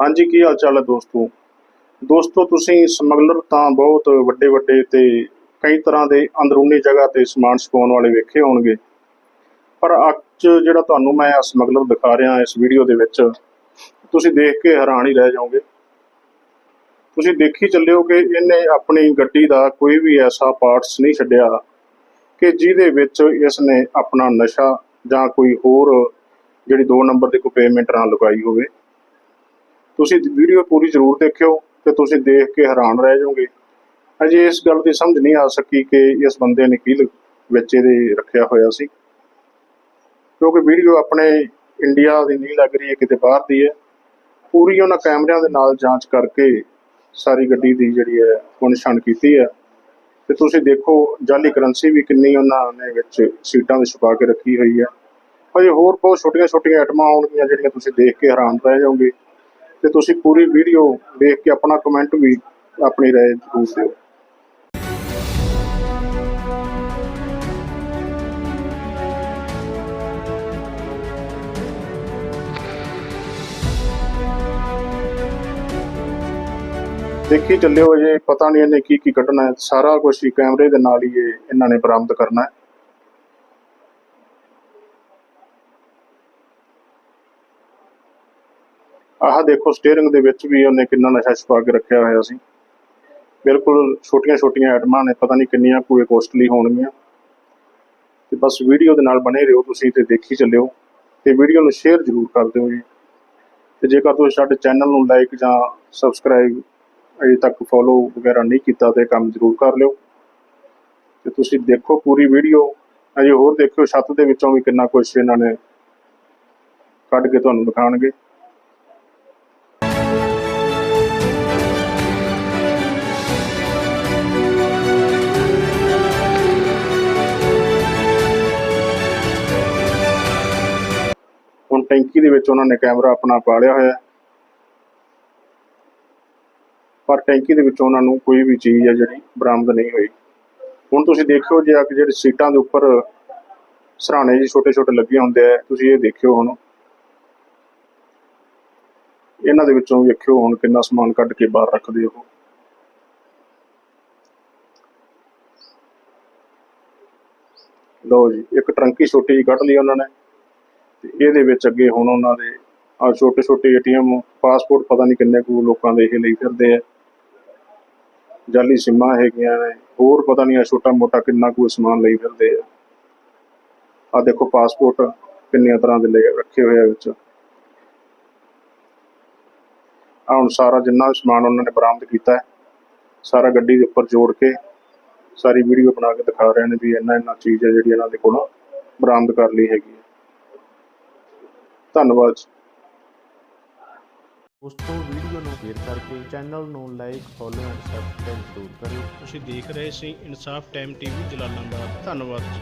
ਹਾਂਜੀ, ਕੀ ਹਾਲ ਚਾਲ ਹੈ ਦੋਸਤੋ? ਦੋਸਤੋ, ਤੁਸੀਂ ਸਮਗਲਰ ਤਾਂ ਬਹੁਤ ਵੱਡੇ ਵੱਡੇ ਤੇ ਕਈ ਤਰ੍ਹਾਂ ਦੇ ਅੰਦਰੂਨੀ ਜਗ੍ਹਾ ਤੇ ਸਮਾਨ ਛਪਾਉਣ ਵਾਲੇ ਵੇਖੇ ਹੋਣਗੇ। ਪਰ ਅੱਜ ਜਿਹੜਾ ਤੁਹਾਨੂੰ ਮੈਂ ਸਮਗਲਰ ਦਿਖਾ ਰਿਹਾ ਇਸ ਵੀਡੀਓ ਦੇ ਵਿੱਚ, ਤੁਸੀਂ ਦੇਖ ਕੇ ਹੈਰਾਨ ਹੀ ਰਹਿ ਜਾਓਗੇ। ਤੁਸੀਂ ਦੇਖੀ ਚੱਲਿਓ ਕਿ ਇਹਨੇ ਆਪਣੀ ਗੱਡੀ ਦਾ ਕੋਈ ਵੀ ਐਸਾ ਪਾਰਟਸ ਨਹੀਂ ਛੱਡਿਆ ਕਿ ਜਿਹਦੇ ਵਿੱਚ ਇਸ ਨੇ ਆਪਣਾ ਨਸ਼ਾ ਜਾਂ ਕੋਈ ਹੋਰ ਜਿਹੜੀ 2 ਨੰਬਰ ਦੀ ਕੋਈ ਪੇਮੈਂਟ ਨਾ ਲਗਾਈ ਹੋਵੇ। ਤੁਸੀਂ ਵੀਡੀਓ ਪੂਰੀ ਜ਼ਰੂਰ ਦੇਖਿਓ ਤੇ ਤੁਸੀਂ ਦੇਖ ਕੇ ਹੈਰਾਨ ਰਹਿ ਜਾਓਗੇ। ਅਜੇ ਇਸ ਗੱਲ ਦੀ ਸਮਝ ਨਹੀਂ ਆ ਸਕੀ ਕਿ ਇਸ ਬੰਦੇ ਨੇ ਕੀ ਵਿੱਚ ਇਹਦੇ ਰੱਖਿਆ ਹੋਇਆ ਸੀ। ਕਿਉਂਕਿ ਵੀਡੀਓ ਆਪਣੇ ਇੰਡੀਆ ਦੀ ਨਹੀਂ ਲੱਗ ਰਹੀ ਹੈ ਕਿਤੇ ਬਾਹਰ ਦੀ ਹੈ। ਪੂਰੀ ਉਹਨਾਂ ਕੈਮਰਿਆਂ ਦੇ ਨਾਲ ਜਾਂਚ ਕਰਕੇ ਸਾਰੀ ਗੱਡੀ ਦੀ ਜਿਹੜੀ ਹੈ, ਉਹ ਨਿਸ਼ਾਨ ਕੀਤੀ ਹੈ। ਤੇ ਤੁਸੀਂ ਦੇਖੋ, ਜਾਲੀ ਕਰੰਸੀ ਵੀ ਕਿੰਨੀ ਉਹਨਾਂ ਨੇ ਵਿੱਚ ਸੀਟਾਂ ਦੇ ਛੁਪਾ ਕੇ ਰੱਖੀ ਹੋਈ ਹੈ। ਅਜੇ ਹੋਰ ਬਹੁਤ ਛੋਟੀਆਂ ਛੋਟੀਆਂ ਆਈਟਮਾਂ ਆਉਣਗੀਆਂ ਜਿਹੜੀਆਂ ਤੁਸੀਂ ਦੇਖ ਕੇ ਹੈਰਾਨ ਰਹਿ ਜਾਓਗੇ। ਤੇ ਤੁਸੀਂ ਪੂਰੀ ਵੀਡੀਓ ਦੇਖ ਕੇ ਆਪਣਾ ਕਮੈਂਟ ਵੀ ਆਪਣੀ ਰਾਏ ਜ਼ਰੂਰ ਦਿਓ। ਦੇਖੀ ਚੱਲਿਓ ਅਜੇ, ਪਤਾ ਨਹੀਂ ਇਹਨੇ ਕੀ ਕੀ ਕੱਢਣਾ ਹੈ। ਸਾਰਾ ਕੁਝ ਹੀ ਕੈਮਰੇ ਦੇ ਨਾਲ ਹੀ ਇਹ ਇਹਨਾਂ ਨੇ ਬਰਾਮਦ ਕਰਨਾ ਹੈ। ਆਹ ਦੇਖੋ ਸਟੀਅਰਿੰਗ ਦੇ ਵਿੱਚ ਵੀ ਉਹਨੇ ਕਿੰਨਾ ਨਸ਼ਾ ਛੁਪਾ ਕੇ ਰੱਖਿਆ ਹੋਇਆ ਸੀ। ਬਿਲਕੁਲ ਛੋਟੀਆਂ ਛੋਟੀਆਂ ਆਈਟਮਾਂ ਨੇ, ਪਤਾ ਨਹੀਂ ਕਿੰਨੀਆਂ ਕੋਈ ਕੋਸਟਲੀ ਹੋਣਗੀਆਂ। ਤੇ ਬਸ ਵੀਡੀਓ ਦੇ ਨਾਲ ਬਣੇ ਰਹੋ, ਤੁਸੀਂ ਤੇ ਦੇਖੀ ਚੱਲਿਓ। ਤੇ ਵੀਡੀਓ ਨੂੰ ਸ਼ੇਅਰ ਜ਼ਰੂਰ ਕਰ ਦਿਓ ਜੀ। ਤੇ ਜੇਕਰ ਤੁਸੀਂ ਸਾਡੇ ਚੈਨਲ ਨੂੰ ਲਾਈਕ ਜਾਂ ਸਬਸਕ੍ਰਾਈਬ ਅਜੇ ਤੱਕ ਫੋਲੋ ਵਗੈਰਾ ਨਹੀਂ ਕੀਤਾ ਤੇ ਕੰਮ ਜ਼ਰੂਰ ਕਰ ਲਿਓ। ਤੇ ਤੁਸੀਂ ਦੇਖੋ ਪੂਰੀ ਵੀਡੀਓ। ਅਜੇ ਹੋਰ ਦੇਖਿਓ, ਛੱਤ ਦੇ ਵਿੱਚੋਂ ਵੀ ਕਿੰਨਾ ਕੁਝ ਇਹਨਾਂ ਨੇ ਕੱਢ ਕੇ ਤੁਹਾਨੂੰ ਦਿਖਾਉਣਗੇ। ਟੈਂਕੀ ਦੇ ਵਿੱਚ ਉਹਨਾਂ ਨੇ ਕੈਮਰਾ ਆਪਣਾ ਪਾ ਲਿਆ ਹੋਇਆ। ਪਰ ਟੈਂਕੀ ਦੇ ਵਿੱਚ ਉਹਨਾਂ ਨੂੰ ਕੋਈ ਵੀ ਚੀਜ਼ ਹੈ ਜਿਹੜੀ ਬਰਾਮਦ ਨਹੀਂ ਹੋਈ। ਹੁਣ ਤੁਸੀਂ ਦੇਖਿਓ ਜੇ ਆ ਜਿਹੜੇ ਸੀਟਾਂ ਦੇ ਉੱਪਰ ਸਰਾਣੇ ਜੀ ਛੋਟੇ ਛੋਟੇ ਲੱਗੇ ਹੁੰਦੇ ਆ, ਤੁਸੀਂ ਇਹ ਦੇਖਿਓ ਹੁਣ। ਇਹਨਾਂ ਦੇ ਵਿੱਚੋਂ ਵੇਖਿਓ ਹੁਣ ਕਿੰਨਾ ਸਮਾਨ ਕੱਢ ਕੇ ਬਾਹਰ ਰੱਖਦੇ ਹੋ ਲਓ ਜੀ, ਇੱਕ ਟਰੰਕੀ ਛੋਟੀ ਜਿਹੀ ਕੱਢ ਲਈ ਉਹਨਾਂ ਨੇ। ਤੇ ਇਹਦੇ ਵਿੱਚ ਅੱਗੇ ਹੁਣ ਉਹਨਾਂ ਦੇ ਆ ਛੋਟੇ ਛੋਟੇ ਏਟੀਐਮ, ਪਾਸਪੋਰਟ ਪਤਾ ਨਹੀਂ ਕਿੰਨੇ ਕੁ ਲੋਕਾਂ ਦੇ ਇਹ ਲਈ ਫਿਰਦੇ ਆ। ਜਾਲੀ ਸਿੰਮਾਂ ਹੈਗੀਆਂ ਨੇ, ਹੋਰ ਪਤਾ ਨਹੀਂ ਆ ਛੋਟਾ ਮੋਟਾ ਕਿੰਨਾ ਕੁ ਸਮਾਨ ਲਈ ਫਿਰਦੇ ਆ। ਆ ਦੇਖੋ ਪਾਸਪੋਰਟ ਕਿੰਨੀਆਂ ਤਰ੍ਹਾਂ ਦੇ ਲੈ ਰੱਖੇ ਹੋਏ ਆ ਵਿੱਚ। ਆ ਹੁਣ ਸਾਰਾ ਜਿੰਨਾ ਵੀ ਸਮਾਨ ਉਹਨਾਂ ਨੇ ਬਰਾਮਦ ਕੀਤਾ ਹੈ, ਸਾਰਾ ਗੱਡੀ ਦੇ ਉੱਪਰ ਜੋੜ ਕੇ, ਸਾਰੀ ਵੀਡੀਓ ਬਣਾ ਕੇ ਦਿਖਾ ਰਹੇ ਨੇ ਵੀ ਇੰਨਾ ਇੰਨਾ ਚੀਜ਼ ਹੈ ਜਿਹੜੀ ਇਹਨਾਂ ਦੇ ਕੋਲੋਂ ਬਰਾਮਦ ਕਰ ਲਈ ਹੈਗੀ ਹੈ। ਧੰਨਵਾਦ ਜੀ। ਦੋਸਤੋ ਵੀਡੀਓ ਨੂੰ ਸ਼ੇਅਰ ਕਰਕੇ ਚੈਨਲ ਨੂੰ ਲਾਈਕ ਫੋਲੋ ਐਂਡ ਸਬਸਕ੍ਰਾਈਬ ਜ਼ਰੂਰ ਕਰਿਓ। ਤੁਸੀਂ ਦੇਖ ਰਹੇ ਸੀ ਇਨਸਾਫ ਟਾਈਮ ਟੀਵੀ ਜਲਾਲਾਬਾਦ। ਧੰਨਵਾਦ ਜੀ।